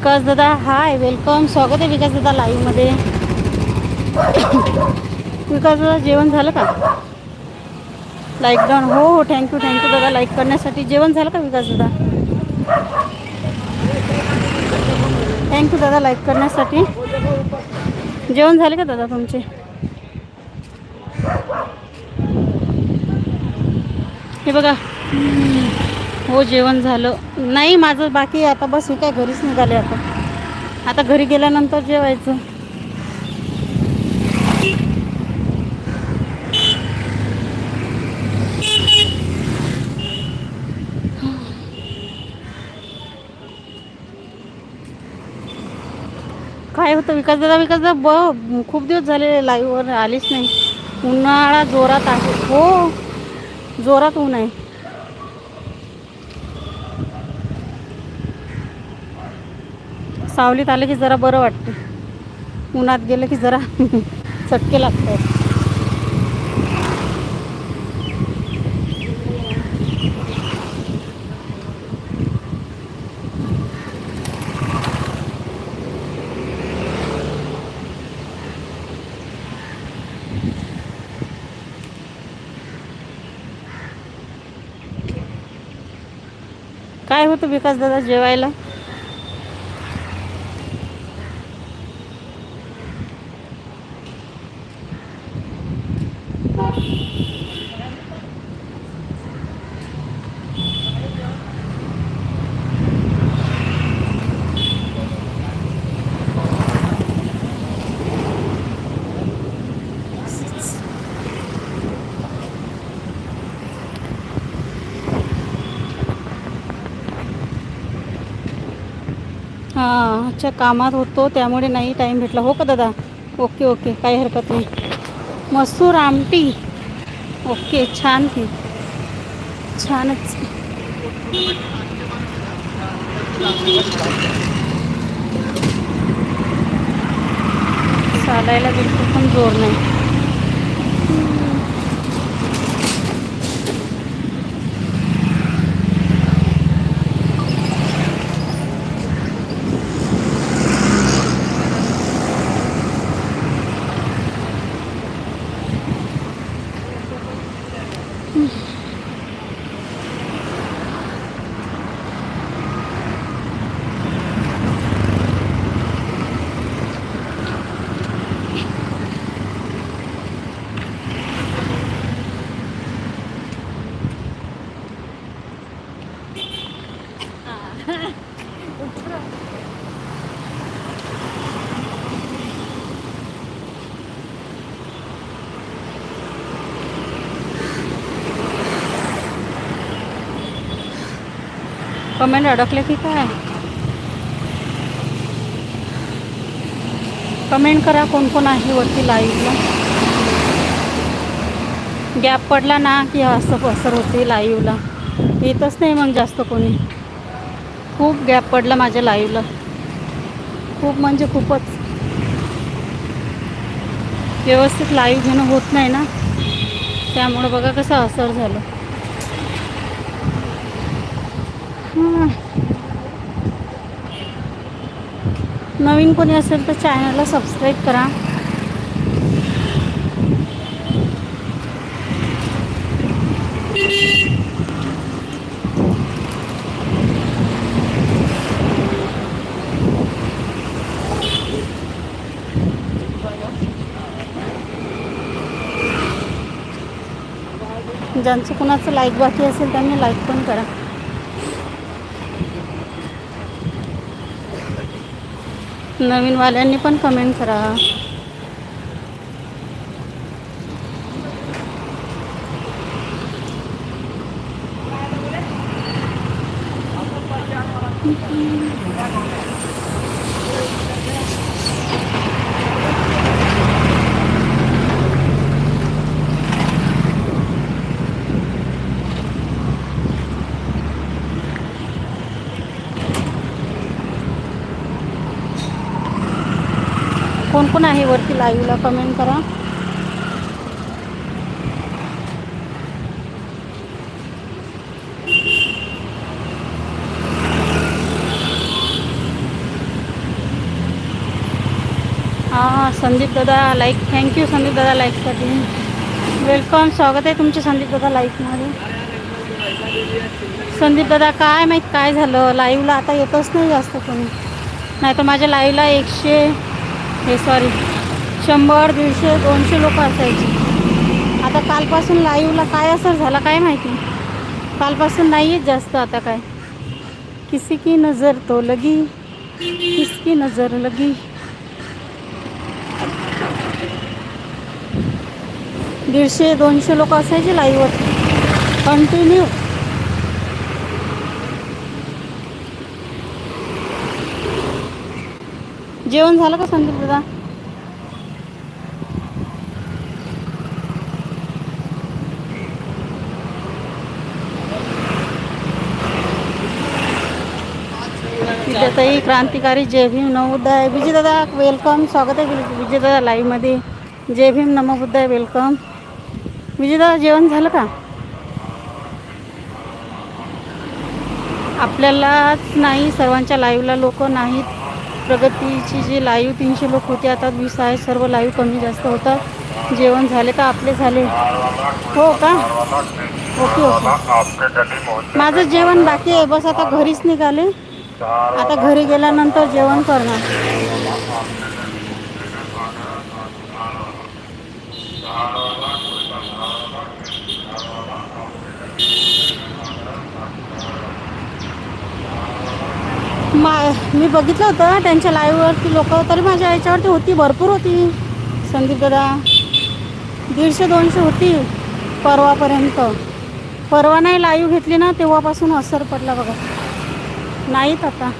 विकास दादा. Hi welcome स्वागत आहे विकास दादा लाईव्हमध्ये विकास दादा जेवण झालं का? लाईक डाऊन हो हो थँक्यू थँक्यू दादा. लाईक करण्यासाठी जेवण झालं का विकास दादा? थँक्यू दादा लाईक करण्यासाठी. जेवण झाले का दादा तुमचे? हे बघा. हो जेवण झालं. नाही माझं बाकी आता बस काय घरीच निघाले आता. आता घरी गेल्यानंतर जेवायचं. काय होतं? विकास दादा विकास दादा ब खूप दिवस झाले लाईव्हवर आलीच नाही. उन्हाळा जोरात आहे. हो जोरात ऊन आहे. सावलीत आलं की जरा बरं वाटतं. उन्हात गेलं की जरा चटके लागतात. काय होतं विकास दादा जेवायला? हां कामात होतो त्यामुळे नाही टाईम भेटला. हो का दादा? ओके ओके काही हरकत नाही. मसूर आमटी. ओके छान की. छानच. चालायला बिलकुल पण जोर नाही. कमेंट अडकले की काय? कमेंट करा कोण कोण आहे वरती लाईव्हला गॅप पडला ना की असं असर होते लाईव्हला येतच नाही मग जास्त कोणी. खूप गॅप पडला माझ्या लाईव्हला खूप म्हणजे खूपच. व्यवस्थित लाईव्ह घेणं होत नाही ना. त्यामुळं बघा कसं असर झालं. नवीन कोणी असेल तर चॅनलला सबस्क्राईब करा. ज्यांचं कुणाचं लाईक बाकी असेल त्यांनी लाईक पण करा. नवीनवाल्यांनी पण कमेंट करा. कोण कोण आहे वरती लाईव्हला कमेंट करा. हां संदीप दादा लाईक थँक्यू संदीप दादा लाईकसाठी वेलकम स्वागत आहे तुमचे संदीप दादा लाईकमध्ये संदीप दादा काय माहीत काय झालं? लाईव्हला आता येतच नाही जास्त कोणी. नाही तर माझ्या लाईव्हला एकशे हे सॉरी शंभर दीडशे दोनशे लोक असायचे. आता कालपासून लाईव्हला काय असर झाला काय माहिती? कालपासून नाही आहेत जास्त आता काय. किसी की नज़र तो लगी किसकी नज़र लगी. दीडशे दोनशे लोक असायचे लाईव्हवर कंटिन्यू जेवण झालं का संदीप दादा? विजयताई क्रांतिकारी जय भीम नमोबुद्धाय विजयदादा वेलकम स्वागत आहे विज- विजयदादा लाईव्हमध्ये जय भीम नमोबुद्धाय वेलकम विजयदादा जेवण झालं का? आपल्यालाच नाही सर्वांच्या लाईव्हला लोक नाहीत. प्रगतीची जी लाईव्ह तीनशे लोक होते आता वीस आहे सर्व लाईव्ह कमी जास्त होतात. जेवण झाले का? आपले झाले. हो का? Okay okay. माझं जेवण बाकी आहे. बस आता घरीच निघाले. आता घरी गेल्यानंतर जेवण करणार. मा मी बघितलं होतं त्यांच्या लाईव्हवरती लोक तरी माझ्या याच्यावरती होती भरपूर होती. संदीप दादा दीडशे दोनशे होती परवापर्यंत. परवा नाही लाईव्ह घेतली ना तेव्हापासून असर पडला बघा. नाहीत आता.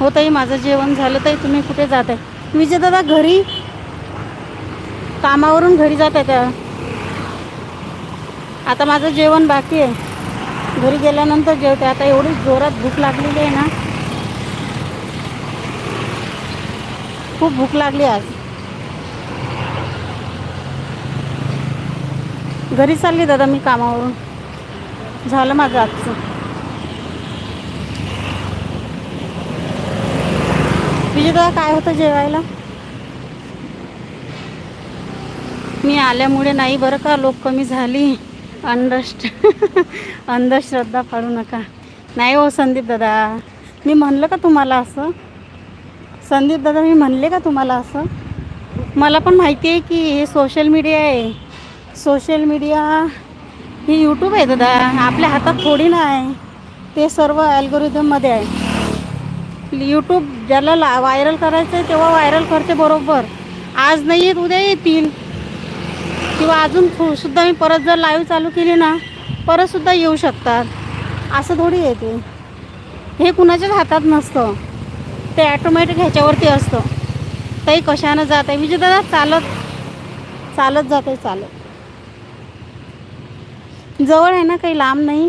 हो ताई माझं जेवण झालं ताई तुम्ही कुठे जात आहे? विजयदादा घरी? कामावरून घरी जात आहे त्या आता माझं जेवण बाकी आहे. घरी गेल्यानंतर जेवते. आता एवढी जोरात भूक लागलेली आहे ना खूप भूक लागली आज. घरी चालली दादा मी कामावरून. झालं माझं आजचं. विजयदादा काय होतं जेवायला? मी आल्यामुळे नाही बरं का लोक कमी झाली. अंधश्र अंधश्रद्धा पाडू नका. नाही हो संदीप दादा. मी म्हणलं का तुम्हाला असं? संदीप दादा मी म्हणले का तुम्हाला असं? मला पण माहिती आहे की हे सोशल मीडिया आहे. सोशल मीडिया ही यूट्यूब आहे दादा. आपल्या हातात थोडी ना आहे. ते सर्व ॲल्गोरिदममध्ये आहे. यूट्यूब ज्याला ला व्हायरल करायचं आहे तेव्हा व्हायरल करते बरोबर. आज नाही येत उद्या येतील. किंवा अजून सुद्धा मी परत जर लाईव्ह चालू केली ना परतसुद्धा येऊ शकतात. असं थोडी येते हे कुणाच्याच हातात नसतं. ते ॲटोमॅटिक ह्याच्यावरती असतं. ताई कशानं जात आहे विजय दादा चालत चालत जात आहे चालत. जवळ आहे ना काही लांब नाही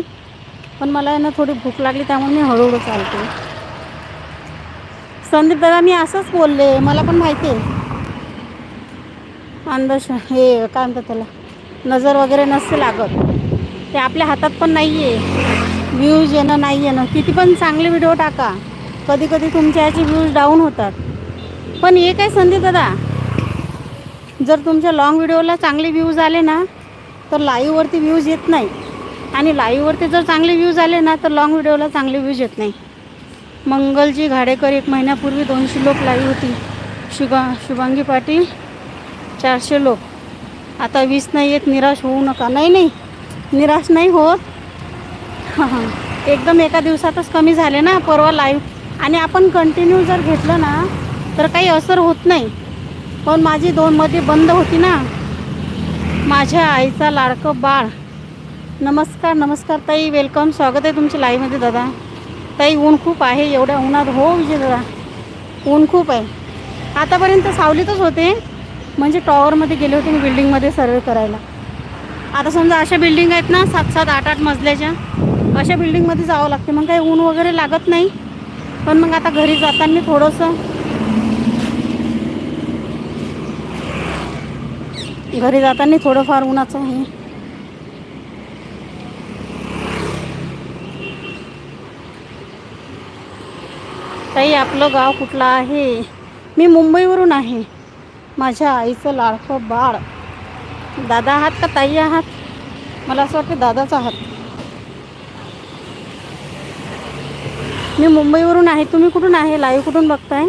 पण मला आहे ना थोडी भूक लागली त्यामुळे मी हळूहळू चालते. संदीप दादा मी असंच बोलले मला पण माहिती आहे. अंधश हे काय म्हणतात त्याला नजर वगैरे नसते लागत. ते आपल्या हातात पण नाही आहे व्ह्यूज येणं नाही येणं किती पण चांगले व्हिडिओ टाका. कधी कधी तुमच्या याचे व्ह्यूज डाऊन होतात. पण एक आहे संधी दादा? जर तुमच्या लॉंग व्हिडिओला चांगले व्ह्यूज आले ना तर लाईव्हवरती व्ह्यूज येत नाही. आणि लाईव्हवरती जर चांगले व्ह्यूज आले ना तर लॉंग व्हिडिओला चांगले व्ह्यूज येत नाही. मंगलजी घाडेकर एक महिन्यापूर्वी दोनशे लोक लाईव्ह होती. शुभा शुभांगी पाटील चारशे लोक. आता वीस नाही येत निराश होऊ नका. नाही नाही. निराश नाही होत. हां हां एकदम एका दिवसातच कमी झाले ना परवा लाईव्ह आणि आपण कंटिन्यू जर घेतलं ना तर काही असर होत नाही. पण माझी दोनमध्ये बंद होती ना. माझ्या आईचा लाडकं बाळ. नमस्कार नमस्कार ताई. वेलकम स्वागत आहे तुमच्या लाईव्हमध्ये दादा. ताई ऊन खूप आहे. एवढ्या उन्हात हो विजय दादा. ऊन खूप आहे. आतापर्यंत सावलीतच होते. म्हणजे टॉवरमध्ये गेले होते मी बिल्डिंगमध्ये सर्वे करायला. आता समजा अशा बिल्डिंग आहेत ना सात सात आठ आठ मजल्याच्या. अशा बिल्डिंगमध्ये जावं लागते. मग काही ऊन वगैरे लागत नाही. पण मग आता घरी जाताना थोडंसं घरी जाताना थोडंफार उन्हाचं आहे ताई आपलं गाव कुठलं आहे? मी मुंबईवरून आहे. माझ्या आईचं लाडकं बाळ. दादा आहात का ताई आहात? मला असं वाटतं दादाच आहात. मी मुंबईवरून आहे. तुम्ही कुठून आहे? लाईव्ह कुठून बघताय?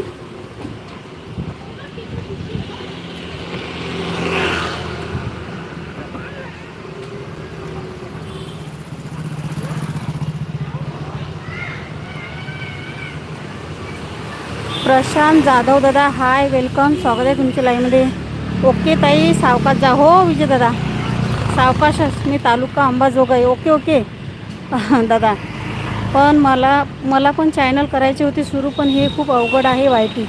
प्रशांत जाधव दादा हाय वेलकम स्वागत आहे तुमच्या लाईव्हमध्ये ओके ताई सावकाश जा. हो विजय दादा. सावकाशच मी तालुका अंबाजोगाई ओके ओके दादा पण मला मला पण चॅनल करायची होती सुरू पण हे खूप अवघड आहे वाय टी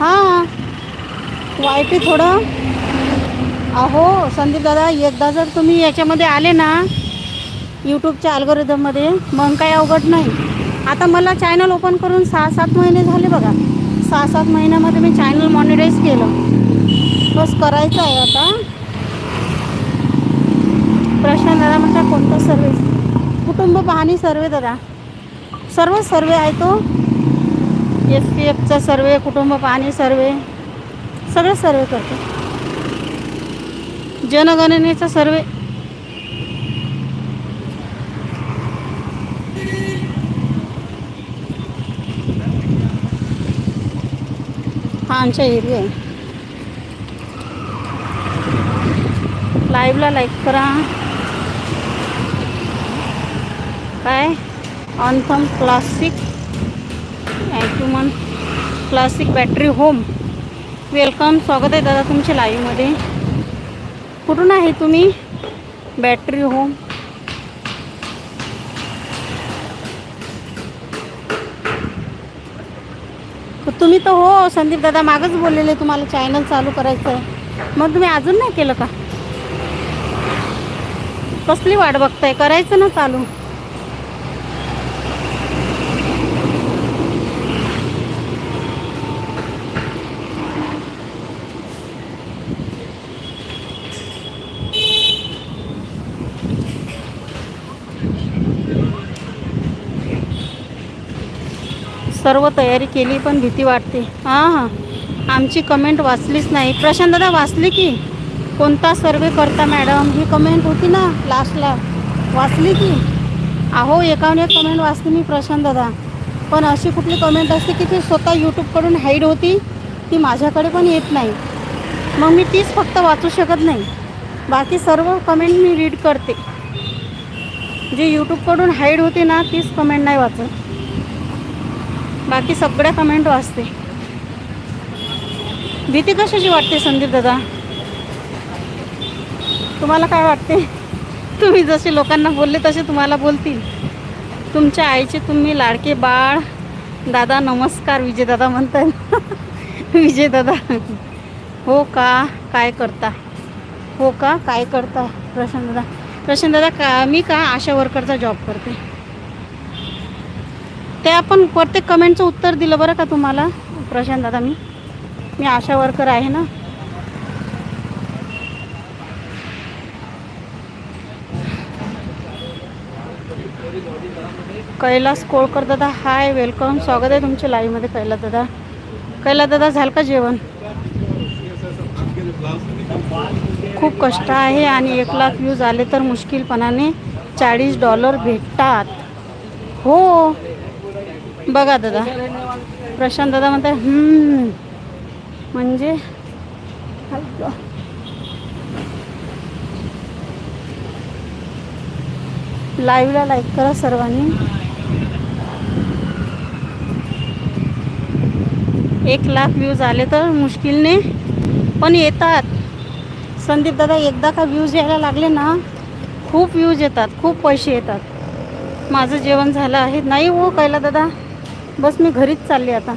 हां. वायटी थोडं अहो संदीप दादा एकदा जर तुम्ही याच्यामध्ये आले ना यूट्यूबच्या अल्गोरिदममध्ये मग काही अवघड नाही. आता मला चॅनल ओपन करून सहा सात महिने झाले बघा. सहा सात महिन्यामध्ये मी चॅनल मॉनिटाईज केलं. बस करायचं आहे आता. प्रश्न दादा म्हणता कोणता सर्वे कुटुंब पाहणी सर्वे दादा. सर्व सर्वे आहे तो. एस पी एफचा सर्वे कुटुंब पाहणी सर्वे सगळं सर्वे करतो. जनगणनेचा सर्वे. हा आमच्या एरिया आहे. लाईव्हला लाईक करा. काय? Anthem classic acumen classic battery home welcome स्वागत आहे दादा तुमच्या लाईव्हमध्ये कुठून आहे तुम्ही? बॅटरी होम तुम्ही तर हो संदीप दादा मागच बोललेले तुम्हाला चॅनल चालू करायचं आहे मग तुम्ही अजून नाही केलं का? कसली वाट बघताय? करायचं ना चालू. सर्व तयारी केली पण भीती वाटते. हां हां. आमची कमेंट वाचलीच नाही. प्रशांत दादा वाचली की? कोणता सर्वे करता मॅडम ही कमेंट होती ना लास्टला वाचली की? अहो एकावन्न एक कमेंट वाचते मी प्रशांत दादा पण अशी कुठली कमेंट असते की ती स्वतः यूट्यूबकडून हाईड होती ती माझ्याकडे पण येत नाही. मग मी तीच फक्त वाचू शकत नाही. बाकी सर्व कमेंट मी रीड करते. जी यूट्यूबकडून हाईड होते ना तीच कमेंट नाही वाचत. बाकी सगळ्या कमेंट वाचते. भीती कशाची वाटते संदीप दादा? तुम्हाला काय वाटते? तुम्ही जसे लोकांना बोलले तसे तुम्हाला बोलतील. तुमच्या आईचे तुम्ही लाडके बाळ. दादा नमस्कार विजय दादा म्हणताय विजय दादा. हो का? काय करता? हो का? काय करता? प्रशांत दादा. प्रशांत दादा का मी का आशा वर्करचा जॉब करते? ते आपण प्रत्येक कमेंटचं उत्तर दिलं बरं का तुम्हाला? प्रशांत दादा मी? मी आशा वर्कर आहे ना? कैलास कोळकर दादा हाय वेलकम स्वागत आहे तुमच्या लाईव्हमध्ये कैलास दादा. कैलास दादा झालं का जेवण? खूप कष्ट आहे आणि एक लाख व्ह्यूज आले तर मुश्किलपणाने चाळीस डॉलर भेटतात. हो. बघा दादा. प्रशांत दादा म्हणताय म्हणजे लाईव्हला लाईक करा सर्वांनी. एक लाख व्ह्यूज आले तर मुश्किलने पण येतात. संदीप दादा एकदा का व्ह्यूज यायला लागले ना खूप व्ह्यूज येतात खूप पैसे येतात. माझं जेवण झालं आहे. नाही हो कैला दादा बस मी घरीच चालली आता.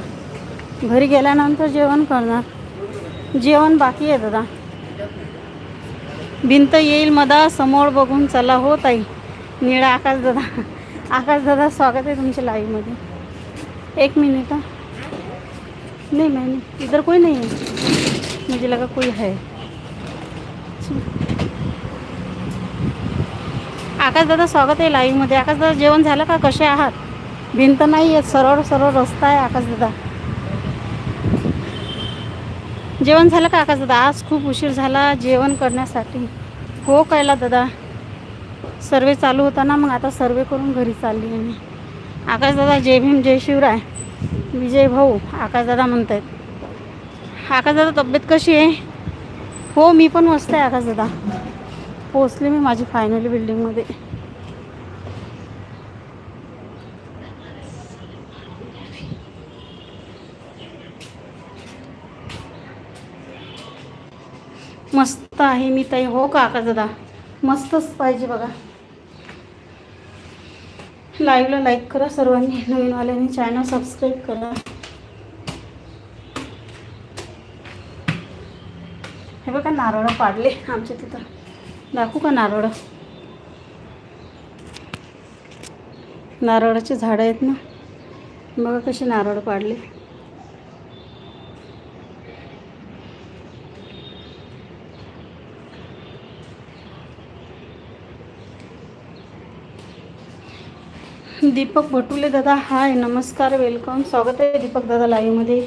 घरी गेल्यानंतर जेवण करणार. जेवण बाकी आहे दादा. भिंत येईल मदा समोर बघून चला हो ताई. निळा आकाश दादा. आकाश दादा स्वागत आहे तुमच्या लाईव्हमध्ये एक मिनिट नाही नाही इधर कोई नाही आहे. मुझे लगा कोई है. आकाश दादा स्वागत आहे लाईव्हमध्ये आकाश दादा जेवण झालं का? कसे आहात? भिंत नाही आहे सरळ सरळ रस्ता आहे आकाश दादा जेवण झालं का आकाश दादा आज खूप उशीर झाला जेवण करण्यासाठी. हो कळला दादा. सर्वे चालू होता ना मग आता सर्वे करून घरी चालली आहे मी. आकाश दादा जय भीम जय शिवराय. विजय भाऊ आकाश दादा म्हणत आहेत आकाश दादा तब्येत कशी आहे? हो मी पण मस्त आहे आकाश दादा पोचले मी माझी फायनली बिल्डिंगमध्ये मस्त आहे मी ताई. हो का दादा? मस्तच पाहिजे बघा. लाईव्हला लाईक करा सर्वांनी नवीनवाल्यांनी चॅनल सबस्क्राईब करा. हे बघा नारळ पाडले आमच्या तिथं. दाखवू का नारळ? नारळाचे झाडं आहेत ना? बघा कसे नारळ पाडले. दीपक भटुले दादा हाय नमस्कार वेलकम स्वागत आहे दीपक दादा लाईव्हमध्ये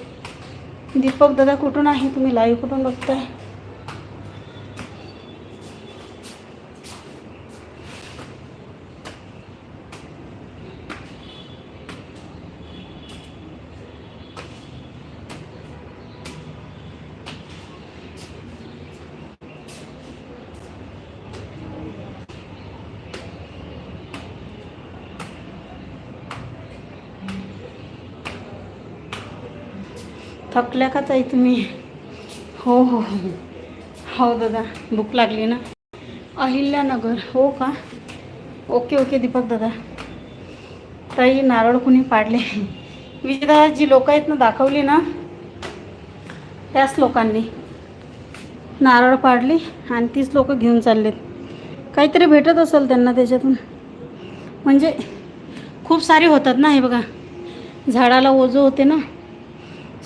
दीपक दादा कुठून आहे? तुम्ही लाईव्ह कुठून बघताय? थकल्या का ताई तुम्ही? हो हो हो. हो दादा. भूक लागली ना? अहिल्यानगर हो का? ओके ओके दीपक दादा. ताई नारळ कुणी पाडले? विजय जी लोक आहेत ना दाखवली ना? त्याच लोकांनी. नारळ पाडली आणि तीच लोक घेऊन चाललेत. काहीतरी भेटत असेल त्यांना त्याच्यातून. म्हणजे खूप सारे होतात ना हे बघा. झाडाला ओझं होते ना?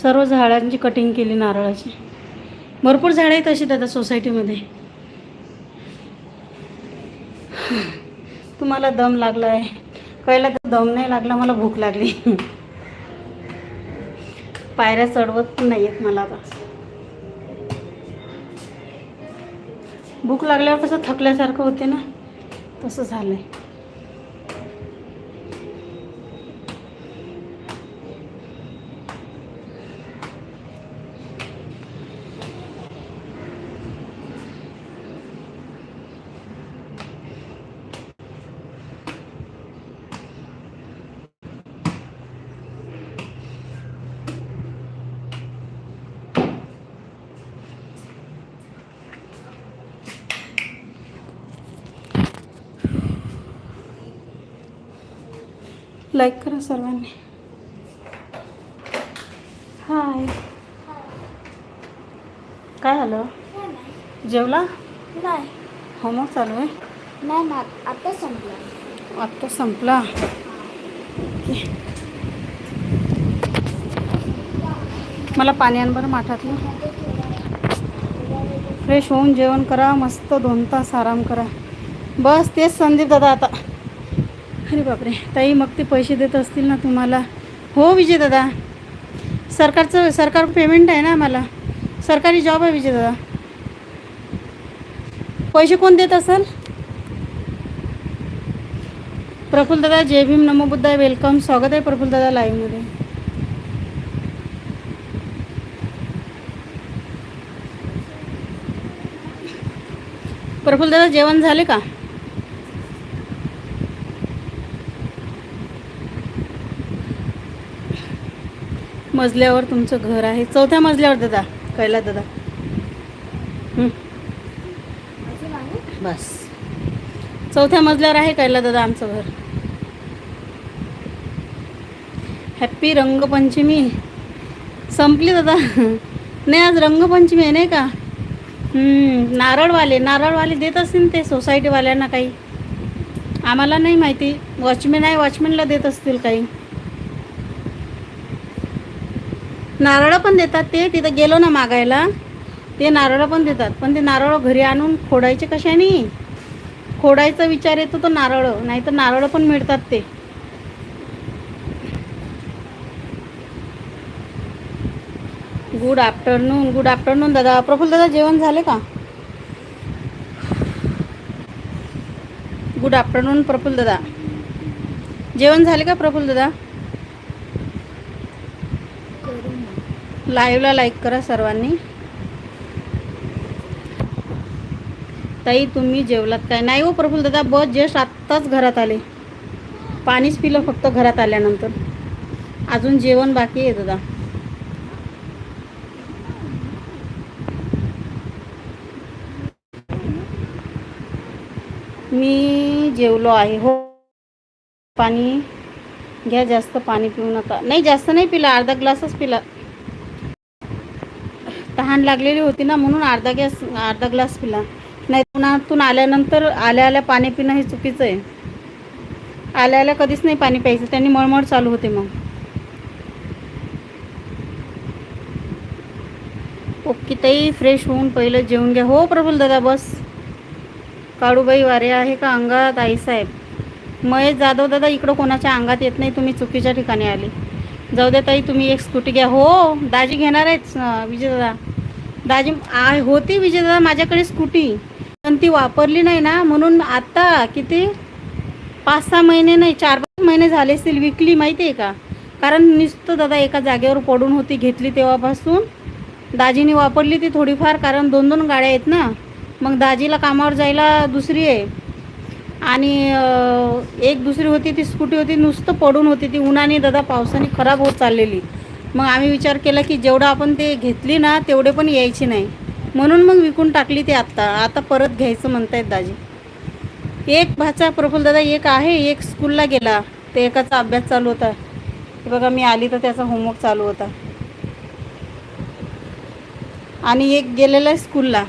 सर्व झाडांची कटिंग केली नारळाची. भरपूर झाडं आहेत अशी दादा सोसायटीमध्ये तुम्हाला दम लागला आहे कळलं तर दम नाही लागला मला भूक लागली. पायऱ्या चढवत पण नाही आहेत मला आता. भूक लागल्यावर कसं थकल्यासारखं होते ना? तसं झालं आहे लाईक करा सर्वांनी. हाय. काय झालं? जेवला? नाही. होमवर्क चालू आहे? नाही ना आता संपलं. आत्ता संपला. ओके. मला पाणी आण बरं माठातलं. फ्रेश होऊन जेवण करा मस्त दोन तास आराम करा. बस तेच संदीप दादा आता. अरे बापरे. ताई मग ते पैसे देत असतील ना तुम्हाला? हो विजय दादा. सरकारचं सरकार पेमेंट आहे ना आम्हाला. सरकारी जॉब आहे विजय दादा. पैसे कोण देत असेल? प्रफुल दादा जय भीम नमो बुद्धा वेलकम स्वागत आहे प्रफुल दादा लाईव्हमध्ये प्रफुल दादा जेवण झाले का? मजल्यावर तुमचं घर आहे. चौथ्या मजल्यावर दादा कैला दादा. बस. चौथ्या मजल्यावर आहे कैला दादा आमचं घर. हॅप्पी रंगपंचमी. संपली दादा. नाही आज रंगपंचमी आहे नाही का? नारळवाले नारळवाले देत असतील ते सोसायटीवाल्यांना काही. आम्हाला नाही माहिती. वॉचमॅन आहे वॉचमॅनला देत असतील काही. नारळ पण देतात ते तिथं गेलो ना मागायला ते नारळ पण देतात. पण ते नारळ घरी आणून खोडायचे कशाने खोडायचा विचार येतो तो नारळ नाही तर नारळ पण मिळतात ते. गुड आफ्टरनून गुड आफ्टरनून दादा. प्रफुल दादा जेवण झाले का? गुड आफ्टरनून प्रफुल्ल दादा. जेवण झाले का प्रफुल दादा करू ना लाईव्हला लाईक करा सर्वांनी. ताई तुम्ही जेवलात काय? नाही हो प्रफुल दादा बस जस्ट आत्ताच घरात आले. पाणीच पिलं फक्त घरात आल्यानंतर. अजून जेवण बाकी आहे दादा. मी जेवलो आहे. हो पाणी. घ्या जास्त पाणी पिऊ नका नाही जास्त नाही पिला अर्धा ग्लासच पिला. तहान लागलेली होती ना म्हणून अर्धा गॅस अर्धा ग्लास पिला. नाही उन्हातून आल्यानंतर आल्या आल्या पाणी पिणं हे चुकीचं आहे. आल्या आल्या कधीच नाही पाणी प्यायचं त्यांनी मळमळ चालू होते मग. ओके ताई फ्रेश होऊन पहिलं जेवून घ्या. हो प्रबुल दादा बस. काळूबाई वारे आहे का? अंगात आईसाहेब महेश जाधव दादा इकडं कोणाच्या अंगात येत नाही तुम्ही चुकीच्या ठिकाणी आले. जाऊ द्या ताई तुम्ही एक स्कूटी घ्या. हो दाजी घेणार आहेत विजय दादा. दाजी आ होती विजयदादा माझ्याकडे स्कूटी पण ती वापरली नाही ना म्हणून आत्ता किती? पाच सहा महिने नाही चार पाच महिने झाले असतील विकली माहिती आहे का? कारण नुसतं दादा एका जागेवर पडून होती घेतली तेव्हापासून. दाजीने वापरली ती थोडीफार कारण दोन दोन गाड्या आहेत ना. मग दाजीला कामावर जायला दुसरी आहे. आणि एक दुसरी होती ती स्कूटी होती नुसतं पडून होती ती उन्हाने दादा पावसाने खराब होत चाललेली. मग आम्ही विचार केला की जेवढं आपण ते घेतली ना तेवढे पण यायची नाही. म्हणून मग विकून टाकली ते आत्ता. आता परत घ्यायचं म्हणतायत दाजी. एक भाचा प्रफुल दादा एक आहे एक स्कूलला गेला. ते एकाचा अभ्यास चालू होता. हे बघा मी आली तर त्याचा होमवर्क चालू होता. आणि एक गेलेला आहे स्कूलला.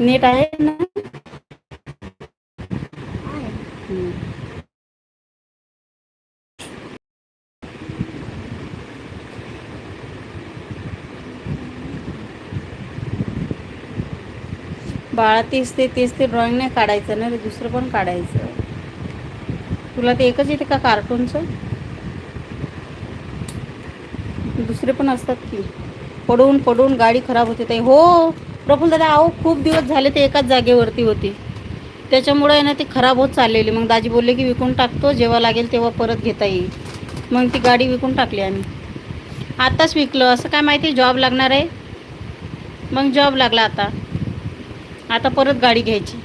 नीट आहे ना आहे हम्म. बाळा तेच ते तेच ते ड्रॉइंग नाही काढायचं ना रे दुसरं पण काढायचं. तुला ते एकच येते का कार्टूनचं दुसरे पण असतात की. पडून पडून गाडी खराब होते ते हो प्रफुल दादा अहो खूप दिवस झाले ते एकाच जागेवरती होती. त्याच्यामुळे आहे ना ती खराब होत चाललेली. मग दाजी बोलले की विकून टाकतो जेव्हा लागेल तेव्हा परत घेता येईल. मग ती गाडी विकून टाकली आम्ही. आत्ताच विकलं. असं काय माहिती जॉब लागणार आहे? मग जॉब लागला आता. आता परत गाडी घ्यायची.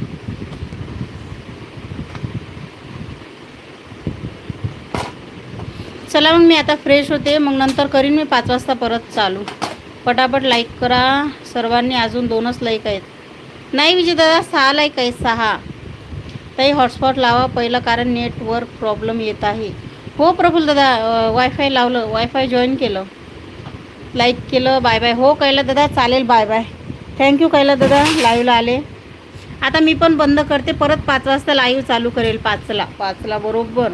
चला मग मी आता फ्रेश होते मग नंतर करीन मी पाच वाजता परत चालू. पटापट लाईक करा. सर्वांनी अजून दोनच लाईक आहेत. नाही विजय दादा सहा लाईक आहेत सहा. ताई हॉटस्पॉट लावा. पहिलं कारण नेटवर्क प्रॉब्लेम येत आहे. हो प्रफुल दादा वायफाय लावलं. वायफाय जॉईन केलं. लाईक केलं. बाय बाय हो कळलं दादा चालेल. बाय बाय थँक्यू कैला दादा. लाईव्हला आले. आता मी पण बंद करते. परत पाच वाजता लाईव्ह चालू करेल पाचला. पाचला बरोबर.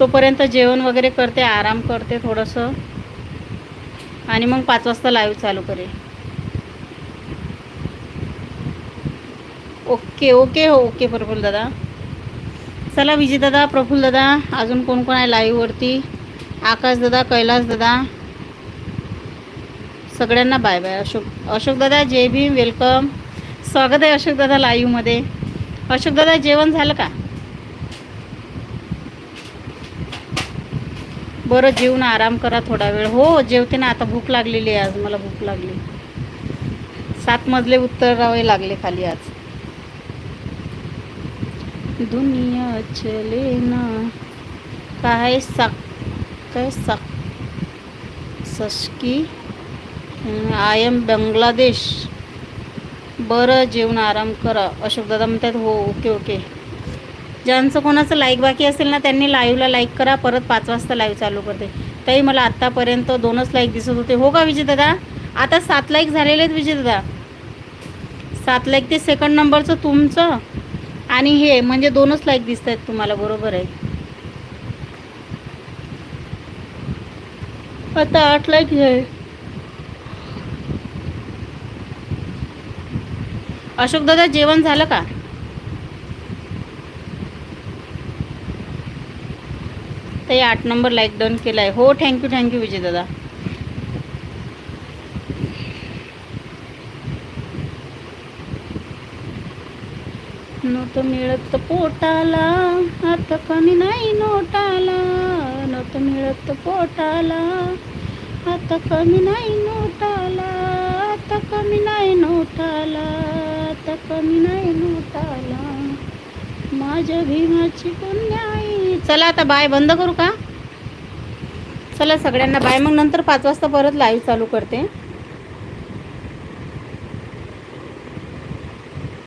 तोपर्यंत जेवण वगैरे करते आराम करते थोडंसं. आणि मग पाच वाजता लाईव्ह चालू करेल. ओके ओके हो ओके प्रफुल दादा. चला विजय दादा प्रफुल्ल दादा अजून कोण कोण आहे लाईव्हवरती आकाश दादा कैलास दादा. सगळ्यांना बाय बाय अशोक अशोकदादा जय भीम वेलकम स्वागत आहे अशोकदादा लाईव्हमध्ये अशोकदादा जेवण झालं का? बरं जेवून आराम करा थोडा वेळ. हो जेवते ना आता भूक लागलेली आहे आज. मला भूक लागली. सात मजले उतरावे लागले खाली आज. दुनिया चले ना. काय साक काय साक सशकी आय एम बांगलादेश. बरं जेवण आराम करा. अशोक दादा म्हणतात हो ओके ओके. ज्यांचं कोणाचं लाईक बाकी असेल ना त्यांनी लाईव्हला लाईक करा. परत पाच वाजता लाईव्ह चालू करते. ताई मला आत्तापर्यंत दोनच लाईक दिसत होते. हो का विजय दादा आता सात लाईक झालेले आहेत विजय दादा सात लाईक ते सेकंड नंबरचं तुमचं. आणि हे म्हणजे दोनच लाईक दिसत आहेत तुम्हाला बरोबर आहे. आता आठ लाईक आहे. अशोक दादा जेवण झालं का? ते आठ नंबर लाईक डन केला आहे हो थँक्यू थँक्यू विजय दादा. नव्हतं मिळत पोटाला आता कमी नाही नोटाला. नव्हतं मिळत पोटाला आता कमी नाही नोटाला. आता कमी नाही नोटाला. आता कमी नाही लुटाला. माझ्या भीमाची पुण्याई. चला आता बाय बंद करू का? चला सगळ्यांना बाय. मग नंतर पाच वाजता परत लाईव्ह चालू करते.